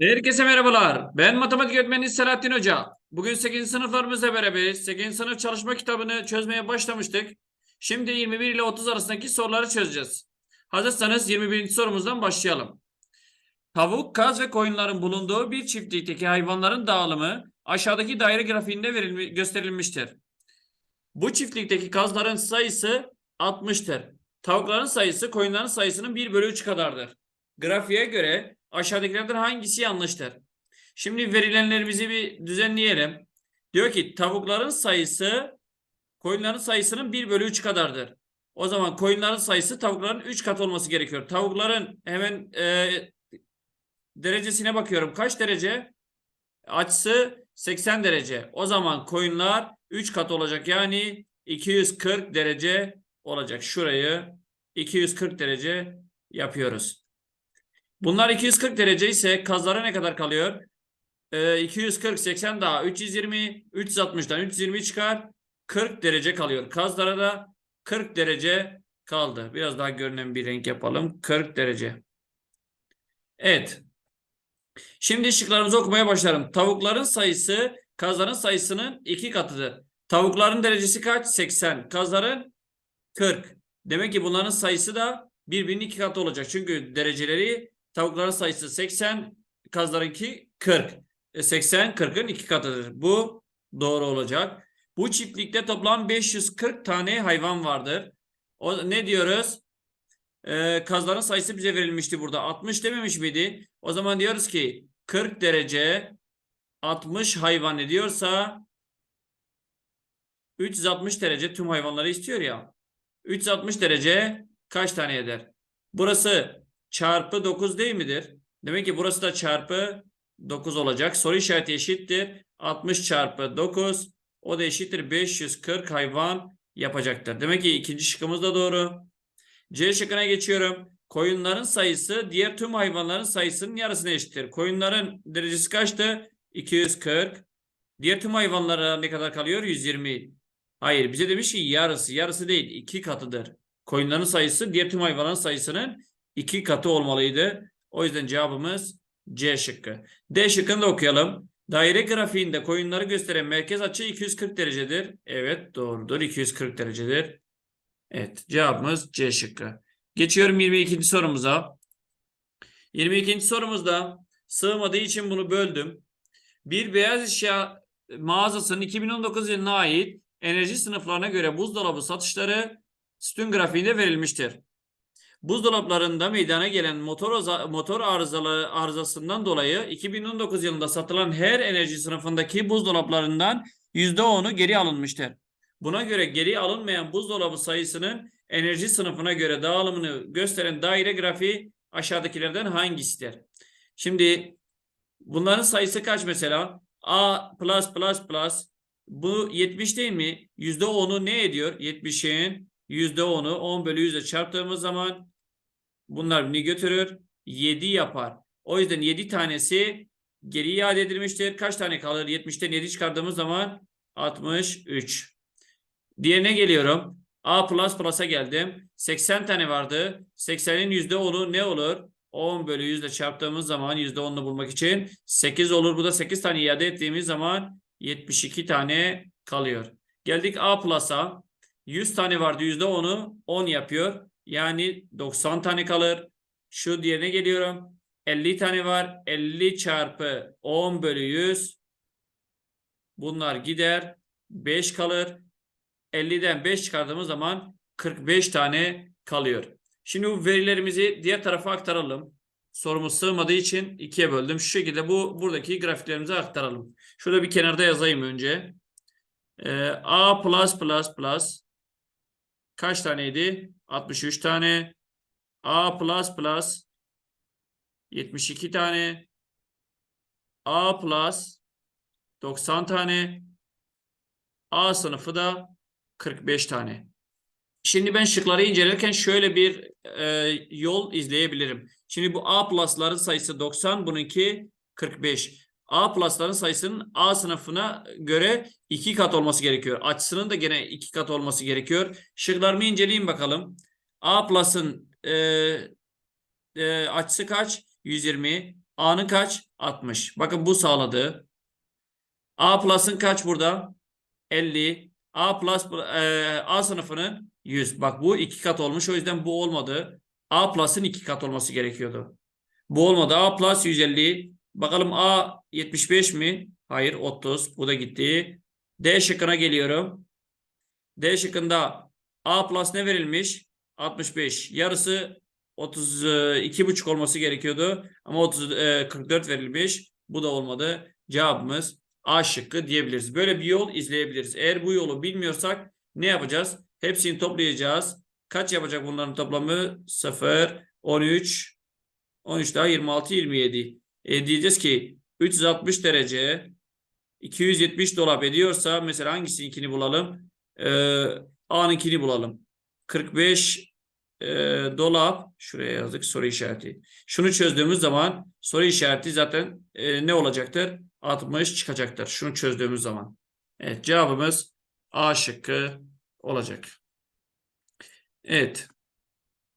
Herkese merhabalar. Ben matematik öğretmeni Selahattin Hoca. Bugün 8. sınıflarımızla beraberiz. 8. sınıf çalışma kitabını çözmeye başlamıştık. Şimdi 21 ile 30 arasındaki soruları çözeceğiz. Hazırsanız 21. sorumuzdan başlayalım. Tavuk, kaz ve koyunların bulunduğu bir çiftlikteki hayvanların dağılımı aşağıdaki daire grafiğinde verilmi, gösterilmiştir. Bu çiftlikteki kazların sayısı 60'tır. Tavukların sayısı koyunların sayısının 1 bölü 3 kadardır. Grafiğe göre aşağıdakilerden hangisi yanlıştır? Şimdi verilenlerimizi bir düzenleyelim. Diyor ki tavukların sayısı koyunların sayısının 1 bölü 3 kadardır. O zaman koyunların sayısı tavukların 3 kat olması gerekiyor. Tavukların hemen e, derecesine bakıyorum. Kaç derece? Açısı 80 derece. O zaman koyunlar 3 kat olacak. Yani 240 derece olacak. Şurayı 240 derece yapıyoruz. Bunlar 240 derece ise kazlara ne kadar kalıyor? Ee, 240, 80 daha 320, 360'dan 320 çıkar. 40 derece kalıyor. Kazlara da 40 derece kaldı. Biraz daha görünen bir renk yapalım. 40 derece. Evet. Şimdi şıklarımızı okumaya başlarım. Tavukların sayısı kazların sayısının iki katıdır. Tavukların derecesi kaç? 80. Kazların 40. Demek ki bunların sayısı da birbirinin iki katı olacak. Çünkü dereceleri tavukların sayısı 80, kazlarınki 40. E 80 40'ın iki katıdır. Bu doğru olacak. Bu çiftlikte toplam 540 tane hayvan vardır. O ne diyoruz? Ee, kazların sayısı bize verilmişti burada. 60 dememiş miydi? O zaman diyoruz ki 40 derece 60 hayvan ediyorsa 360 derece tüm hayvanları istiyor ya. 360 derece kaç tane eder? Burası çarpı 9 değil midir? Demek ki burası da çarpı 9 olacak. Soru işareti eşittir. 60 çarpı 9 o da eşittir 540 hayvan yapacaktır. Demek ki ikinci şıkkımız da doğru. C şıkkına geçiyorum. Koyunların sayısı diğer tüm hayvanların sayısının yarısına eşittir. Koyunların derecesi kaçtı? 240. Diğer tüm hayvanlara ne kadar kalıyor? 120. Hayır bize demiş ki yarısı. Yarısı değil iki katıdır. Koyunların sayısı diğer tüm hayvanların sayısının iki katı olmalıydı. O yüzden cevabımız C şıkkı. D şıkkını da okuyalım. Daire grafiğinde koyunları gösteren merkez açı 240 derecedir. Evet doğrudur 240 derecedir. Evet cevabımız C şıkkı. Geçiyorum 22. sorumuza. 22. sorumuzda sığmadığı için bunu böldüm. Bir beyaz eşya mağazasının 2019 yılına ait enerji sınıflarına göre buzdolabı satışları sütun grafiğinde verilmiştir. Buzdolaplarında meydana gelen motor, motor arızalı, arızasından dolayı 2019 yılında satılan her enerji sınıfındaki buzdolaplarından %10'u geri alınmıştır. Buna göre geri alınmayan buzdolabı sayısının enerji sınıfına göre dağılımını gösteren daire grafiği aşağıdakilerden hangisidir? Şimdi bunların sayısı kaç mesela? A bu 70 değil mi? %10'u ne ediyor? 70'in %10'u 10 bölü 100'e çarptığımız zaman bunlar birbirini götürür. 7 yapar. O yüzden 7 tanesi geri iade edilmiştir. Kaç tane kalır? 70'ten 7 çıkardığımız zaman 63. Diğerine geliyorum. A plus plus'a geldim. 80 tane vardı. 80'in %10'u ne olur? 10 bölü 100 ile çarptığımız zaman %10'unu bulmak için 8 olur. Bu da 8 tane iade ettiğimiz zaman 72 tane kalıyor. Geldik A plus'a. 100 tane vardı %10'u 10 yapıyor. Yani 90 tane kalır. Şu diğerine geliyorum. 50 tane var. 50 çarpı 10 bölü 100. Bunlar gider. 5 kalır. 50'den 5 çıkardığımız zaman 45 tane kalıyor. Şimdi bu verilerimizi diğer tarafa aktaralım. Sorumuz sığmadığı için ikiye böldüm. Şu şekilde bu buradaki grafiklerimizi aktaralım. Şurada bir kenarda yazayım önce. Ee, A plus plus plus kaç taneydi? 63 tane. A plus plus 72 tane. A plus 90 tane. A sınıfı da 45 tane. Şimdi ben şıkları incelerken şöyle bir e, yol izleyebilirim. Şimdi bu A plus'ların sayısı 90, bununki 45. A plus'ların sayısının A sınıfına göre iki kat olması gerekiyor. Açısının da gene iki kat olması gerekiyor. Şıklarımı inceleyeyim bakalım. A plus'ın e, e, açısı kaç? 120. A'nın kaç? 60. Bakın bu sağladı. A plus'ın kaç burada? 50. A plus e, A sınıfının 100. Bak bu iki kat olmuş. O yüzden bu olmadı. A plus'ın iki kat olması gerekiyordu. Bu olmadı. A plus 150. Bakalım A 75 mi? Hayır 30. Bu da gitti. D şıkkına geliyorum. D şıkkında A plus ne verilmiş? 65. Yarısı 32,5 olması gerekiyordu. Ama 30, e, 44 verilmiş. Bu da olmadı. Cevabımız A şıkkı diyebiliriz. Böyle bir yol izleyebiliriz. Eğer bu yolu bilmiyorsak ne yapacağız? Hepsini toplayacağız. Kaç yapacak bunların toplamı? 0, 13, 13 daha 26, 27. E diyeceğiz ki 360 derece 270 dolap ediyorsa mesela hangisininkini bulalım? Ee, A'nınkini bulalım. 45 e, dolap şuraya yazdık soru işareti. Şunu çözdüğümüz zaman soru işareti zaten e, ne olacaktır? 60 çıkacaktır. Şunu çözdüğümüz zaman. Evet cevabımız A şıkkı olacak. Evet.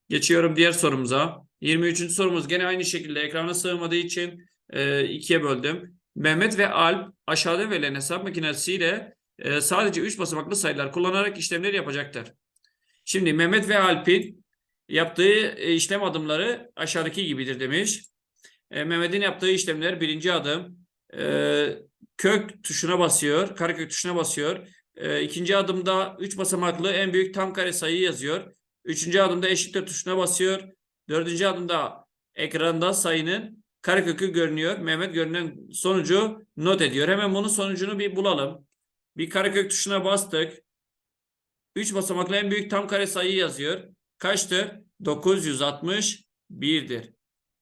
Geçiyorum diğer sorumuza. 23. sorumuz gene aynı şekilde ekrana sığmadığı için e, ikiye böldüm. Mehmet ve Alp aşağıda verilen hesap makinesiyle e, sadece 3 basamaklı sayılar kullanarak işlemler yapacaktır. Şimdi Mehmet ve Alp'in yaptığı e, işlem adımları aşağıdaki gibidir demiş. E, Mehmet'in yaptığı işlemler birinci adım e, kök tuşuna basıyor, karekök tuşuna basıyor. E, ikinci adımda 3 basamaklı en büyük tam kare sayıyı yazıyor. Üçüncü adımda eşittir tuşuna basıyor. Dördüncü adımda ekranda sayının karekökü görünüyor. Mehmet görünen sonucu not ediyor. Hemen bunun sonucunu bir bulalım. Bir karekök tuşuna bastık. 3 basamaklı en büyük tam kare sayı yazıyor. Kaçtır? 961'dir.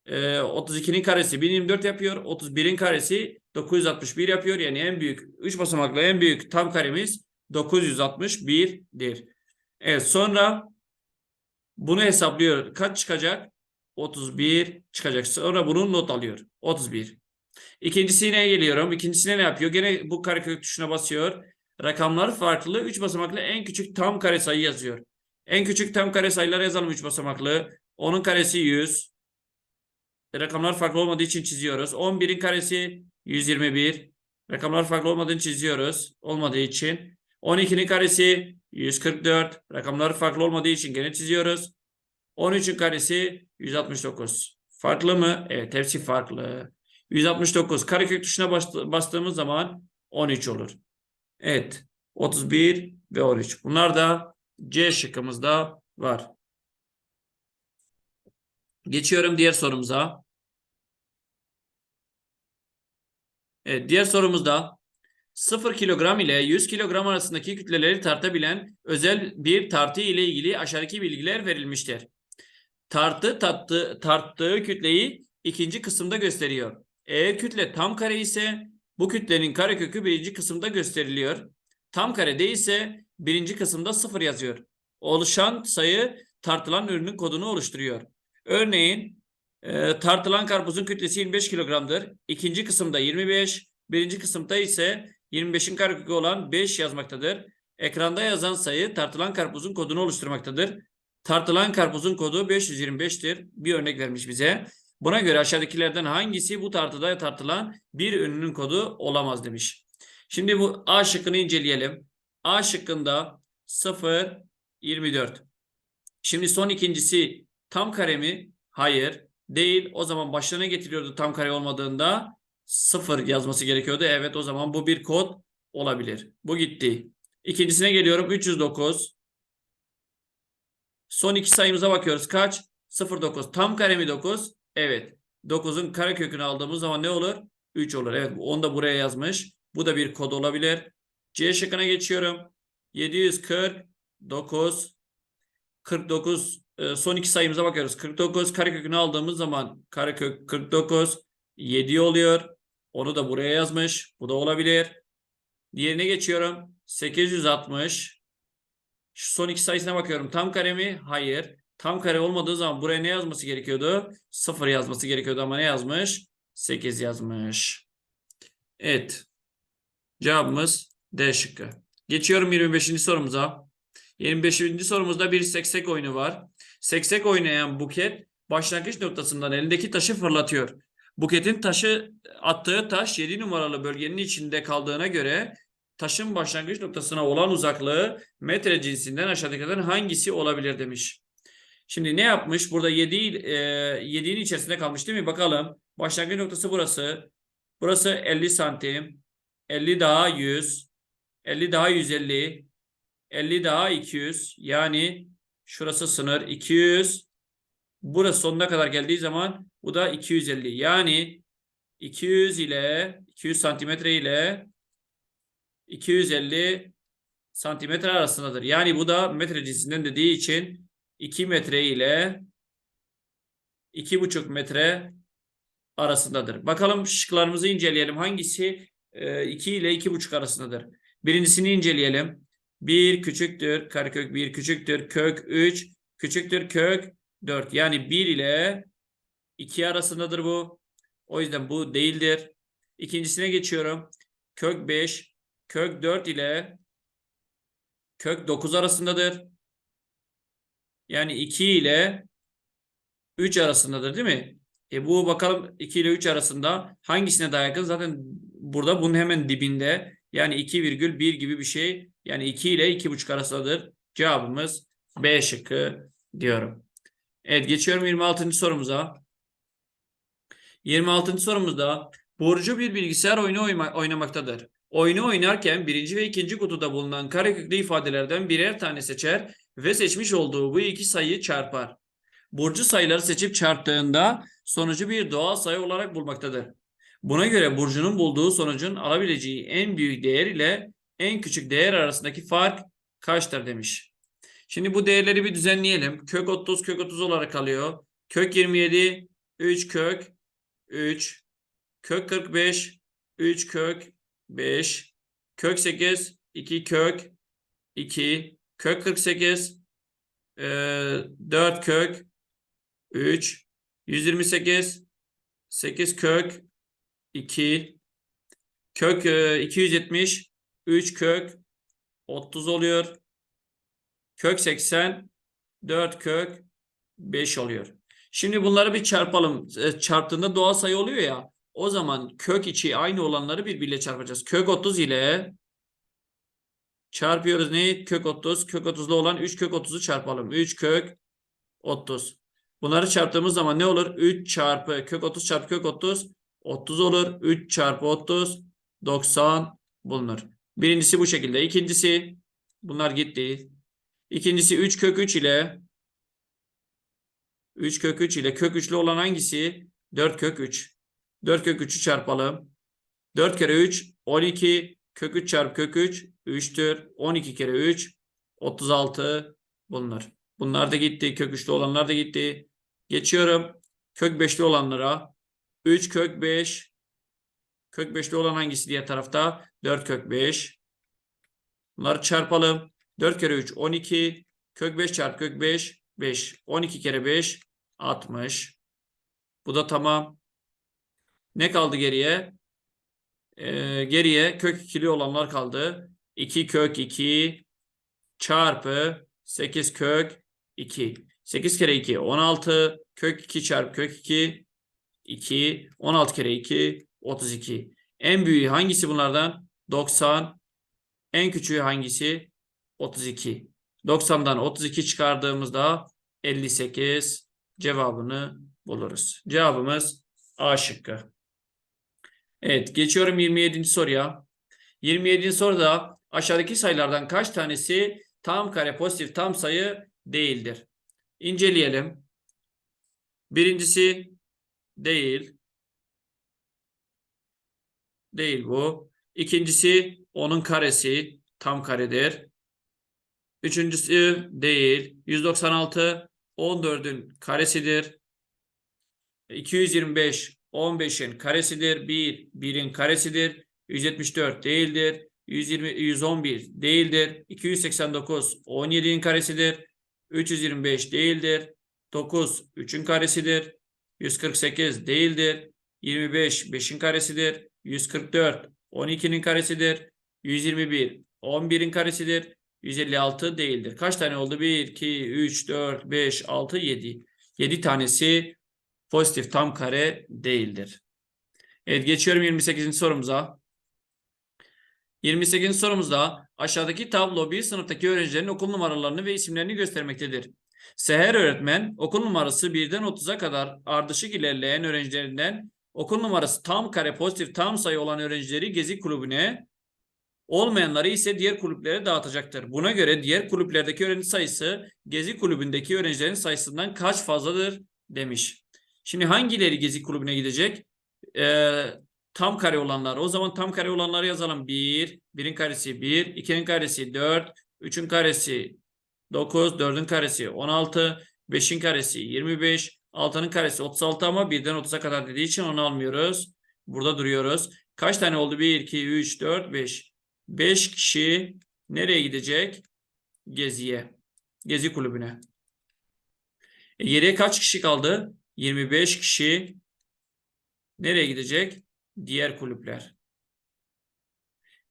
Ee, 32'nin karesi 1024 yapıyor. 31'in karesi 961 yapıyor. Yani en büyük 3 basamaklı en büyük tam karemiz 961'dir. Evet sonra bunu hesaplıyor. Kaç çıkacak? 31 çıkacak. Sonra bunu not alıyor. 31. İkincisine geliyorum. İkincisine ne yapıyor? Gene bu karekök tuşuna basıyor. Rakamlar farklı. 3 basamaklı en küçük tam kare sayı yazıyor. En küçük tam kare sayıları yazalım 3 basamaklı. Onun karesi 100. Rakamlar farklı olmadığı için çiziyoruz. 11'in karesi 121. Rakamlar farklı olmadığı için çiziyoruz. Olmadığı için. 12'nin karesi 144. Rakamlar farklı olmadığı için gene çiziyoruz. 13'ün karesi 169. Farklı mı? Evet hepsi farklı. 169. Karekök tuşuna bastı- bastığımız zaman 13 olur. Evet. 31 ve 13. Bunlar da C şıkkımızda var. Geçiyorum diğer sorumuza. Evet, diğer sorumuzda 0 kilogram ile 100 kilogram arasındaki kütleleri tartabilen özel bir tartı ile ilgili aşağıdaki bilgiler verilmiştir. Tartı tattı, tarttığı kütleyi ikinci kısımda gösteriyor. Eğer kütle tam kare ise bu kütlenin karekökü birinci kısımda gösteriliyor. Tam kare değilse birinci kısımda sıfır yazıyor. Oluşan sayı tartılan ürünün kodunu oluşturuyor. Örneğin e, tartılan karpuzun kütlesi 25 kilogramdır. İkinci kısımda 25, birinci kısımda ise 25'in karekökü olan 5 yazmaktadır. Ekranda yazan sayı tartılan karpuzun kodunu oluşturmaktadır. Tartılan karpuzun kodu 525'tir. Bir örnek vermiş bize. Buna göre aşağıdakilerden hangisi bu tartıda tartılan bir ürünün kodu olamaz demiş. Şimdi bu A şıkkını inceleyelim. A şıkkında 0, 24. Şimdi son ikincisi tam kare mi? Hayır. Değil. O zaman başlarına getiriyordu tam kare olmadığında 0 yazması gerekiyordu. Evet o zaman bu bir kod olabilir. Bu gitti. İkincisine geliyorum. 309. Son iki sayımıza bakıyoruz. Kaç? 0,9. Tam kare mi 9? Evet. 9'un kare kökünü aldığımız zaman ne olur? 3 olur. Evet. Onu da buraya yazmış. Bu da bir kod olabilir. C şıkkına geçiyorum. 749 49 e, son iki sayımıza bakıyoruz. 49 karekökünü aldığımız zaman karekök 49 7 oluyor. Onu da buraya yazmış. Bu da olabilir. Diğerine geçiyorum. 860 şu son iki sayısına bakıyorum. Tam kare mi? Hayır. Tam kare olmadığı zaman buraya ne yazması gerekiyordu? 0 yazması gerekiyordu ama ne yazmış? 8 yazmış. Evet. Cevabımız D şıkkı. Geçiyorum 25. sorumuza. 25. sorumuzda bir seksek oyunu var. Seksek oynayan Buket başlangıç noktasından elindeki taşı fırlatıyor. Buket'in taşı attığı taş 7 numaralı bölgenin içinde kaldığına göre taşın başlangıç noktasına olan uzaklığı metre cinsinden aşağıdakilerden hangisi olabilir demiş. Şimdi ne yapmış? Burada 7 e, 7'nin içerisinde kalmış değil mi? Bakalım. Başlangıç noktası burası. Burası 50 santim. 50 daha 100. 50 daha 150. 50 daha 200. Yani şurası sınır 200. Burası sonuna kadar geldiği zaman bu da 250. Yani 200 ile 200 santimetre ile 250 santimetre arasındadır. Yani bu da metre cinsinden dediği için 2 metre ile 2,5 metre arasındadır. Bakalım şıklarımızı inceleyelim. Hangisi e, 2 ile 2,5 arasındadır? Birincisini inceleyelim. 1 küçüktür, karekök 1 küçüktür, kök 3 küçüktür, kök 4. Yani 1 ile 2 arasındadır bu. O yüzden bu değildir. İkincisine geçiyorum. Kök 5, kök 4 ile kök 9 arasındadır. Yani 2 ile 3 arasındadır değil mi? E bu bakalım 2 ile 3 arasında hangisine daha yakın? Zaten burada bunun hemen dibinde. Yani 2,1 gibi bir şey. Yani 2 ile 2,5 arasındadır. Cevabımız B şıkkı diyorum. Evet geçiyorum 26. sorumuza. 26. sorumuzda Burcu bir bilgisayar oyunu oynamaktadır. Oyunu oynarken birinci ve ikinci kutuda bulunan kareköklü ifadelerden birer tane seçer ve seçmiş olduğu bu iki sayıyı çarpar. Burcu sayıları seçip çarptığında sonucu bir doğal sayı olarak bulmaktadır. Buna göre Burcu'nun bulduğu sonucun alabileceği en büyük değer ile en küçük değer arasındaki fark kaçtır demiş. Şimdi bu değerleri bir düzenleyelim. Kök 30 kök 30 olarak kalıyor. Kök 27 3 kök 3 kök 45 3 kök 5 kök 8 2 kök 2 kök 48 e, 4 kök 3 128 8 kök 2 kök e, 270 3 kök 30 oluyor. Kök 80 4 kök 5 oluyor. Şimdi bunları bir çarpalım. E, Çarptığında doğal sayı oluyor ya. O zaman kök içi aynı olanları birbiriyle çarpacağız. Kök 30 ile çarpıyoruz neyi? Kök 30. Kök 30'da olan 3 kök 30'u çarpalım. 3 kök 30. Bunları çarptığımız zaman ne olur? 3 çarpı kök 30 çarpı kök 30 30 olur. 3 çarpı 30 90 bulunur. Birincisi bu şekilde. İkincisi bunlar gitti. İkincisi 3 kök 3 ile 3 kök 3 ile kök 3'lü olan hangisi? 4 kök 3. 4 kök 3'ü çarpalım. 4 kere 3 12 kök 3 çarpı kök 3 3'tür. 12 kere 3 36 bulunur. Bunlar da gitti. Kök 3'lü olanlar da gitti. Geçiyorum. Kök 5'li olanlara. 3 kök 5 kök 5'li olan hangisi diğer tarafta? 4 kök 5. Bunları çarpalım. 4 kere 3 12 kök 5 çarpı kök 5 5 12 kere 5 60. Bu da tamam. Ne kaldı geriye? Ee, geriye kök ikili olanlar kaldı. 2 kök 2 çarpı 8 kök 2. 8 kere 2 16 kök 2 çarpı kök 2 2 16 kere 2 32. En büyüğü hangisi bunlardan? 90. En küçüğü hangisi? 32. 90'dan 32 çıkardığımızda 58 cevabını buluruz. Cevabımız A şıkkı. Evet geçiyorum 27. soruya. 27. soruda aşağıdaki sayılardan kaç tanesi tam kare pozitif tam sayı değildir? İnceleyelim. Birincisi değil. Değil bu. İkincisi onun karesi tam karedir. Üçüncüsü değil. 196 14'ün karesidir. 225 15'in karesidir. 1 1'in karesidir. 174 değildir. 120 111 değildir. 289 17'in karesidir. 325 değildir. 9 3'ün karesidir. 148 değildir. 25 5'in karesidir. 144 12'nin karesidir. 121 11'in karesidir. 156 değildir. Kaç tane oldu? 1, 2, 3, 4, 5, 6, 7. 7 tanesi pozitif tam kare değildir. Evet geçiyorum 28. sorumuza. 28. sorumuzda aşağıdaki tablo bir sınıftaki öğrencilerin okul numaralarını ve isimlerini göstermektedir. Seher öğretmen okul numarası 1'den 30'a kadar ardışık ilerleyen öğrencilerinden okul numarası tam kare pozitif tam sayı olan öğrencileri gezi kulübüne olmayanları ise diğer kulüplere dağıtacaktır. Buna göre diğer kulüplerdeki öğrenci sayısı gezi kulübündeki öğrencilerin sayısından kaç fazladır demiş. Şimdi hangileri gezi kulübüne gidecek? Ee, tam kare olanlar. O zaman tam kare olanları yazalım. 1, 1'in karesi 1, 2'nin karesi 4, 3'ün karesi 9, 4'ün karesi 16, 5'in karesi 25, 6'nın karesi 36 ama 1'den 30'a kadar dediği için onu almıyoruz. Burada duruyoruz. Kaç tane oldu? 1, 2, 3, 4, 5. 5 kişi nereye gidecek? Geziye. Gezi kulübüne. E, geriye kaç kişi kaldı? 25 kişi nereye gidecek? Diğer kulüpler.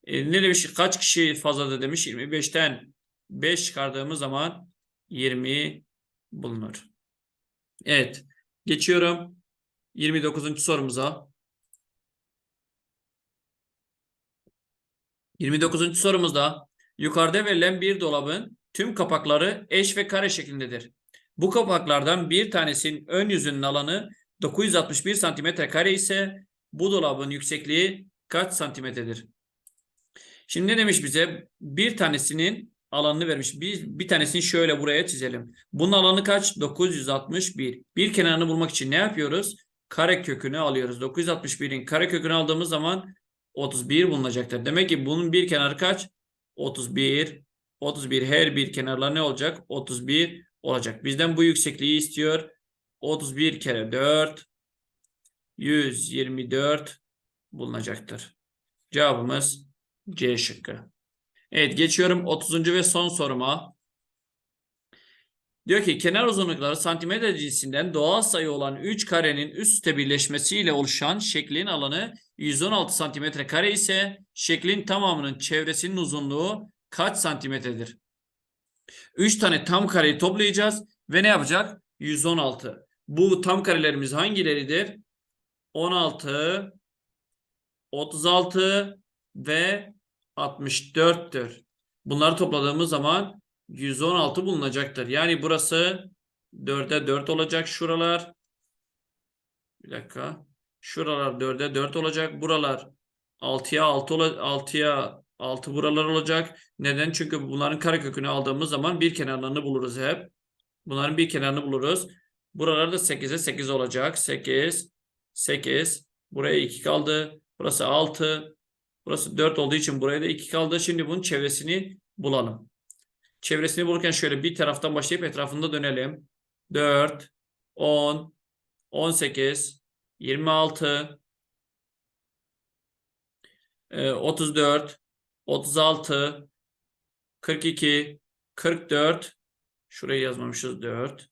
E, ne demiş? Kaç kişi fazladır demiş? 25'ten 5 çıkardığımız zaman 20 bulunur. Evet. Geçiyorum 29. sorumuza. 29. sorumuzda yukarıda verilen bir dolabın tüm kapakları eş ve kare şeklindedir. Bu kapaklardan bir tanesinin ön yüzünün alanı 961 santimetre kare ise bu dolabın yüksekliği kaç santimetredir? Şimdi ne demiş bize? Bir tanesinin alanını vermiş. Bir, bir tanesini şöyle buraya çizelim. Bunun alanı kaç? 961. Bir kenarını bulmak için ne yapıyoruz? Kare kökünü alıyoruz. 961'in kare kökünü aldığımız zaman 31 bulunacaktır. Demek ki bunun bir kenarı kaç? 31. 31 her bir kenarlar ne olacak? 31 olacak. Bizden bu yüksekliği istiyor. 31 kere 4 124 bulunacaktır. Cevabımız C şıkkı. Evet geçiyorum 30. ve son soruma. Diyor ki kenar uzunlukları santimetre cinsinden doğal sayı olan 3 karenin üst üste birleşmesiyle oluşan şeklin alanı 116 santimetre kare ise şeklin tamamının çevresinin uzunluğu kaç santimetredir? 3 tane tam kareyi toplayacağız ve ne yapacak? 116. Bu tam karelerimiz hangileridir? 16, 36 ve 64'tür. Bunları topladığımız zaman 116 bulunacaktır. Yani burası 4'e 4 olacak şuralar. Bir dakika. Şuralar 4'e 4 olacak. Buralar 6'ya 6 6'ya 6 buralar olacak. Neden? Çünkü bunların karekökünü aldığımız zaman bir kenarlarını buluruz hep. Bunların bir kenarını buluruz. Buralar da 8'e 8 olacak. 8 8 buraya 2 kaldı. Burası 6 Burası 4 olduğu için buraya da 2 kaldı. Şimdi bunun çevresini bulalım. Çevresini bulurken şöyle bir taraftan başlayıp etrafında dönelim. 4, 10, 18, 26, 34, 36, 42, 44, şurayı yazmamışız 4,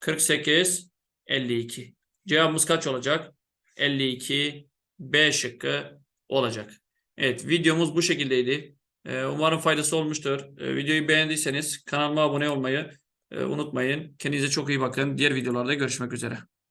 48, 52. Cevabımız kaç olacak? 52, B şıkkı olacak. Evet videomuz bu şekildeydi. Ee, umarım faydası olmuştur. Ee, videoyu beğendiyseniz kanalıma abone olmayı e, unutmayın. Kendinize çok iyi bakın. Diğer videolarda görüşmek üzere.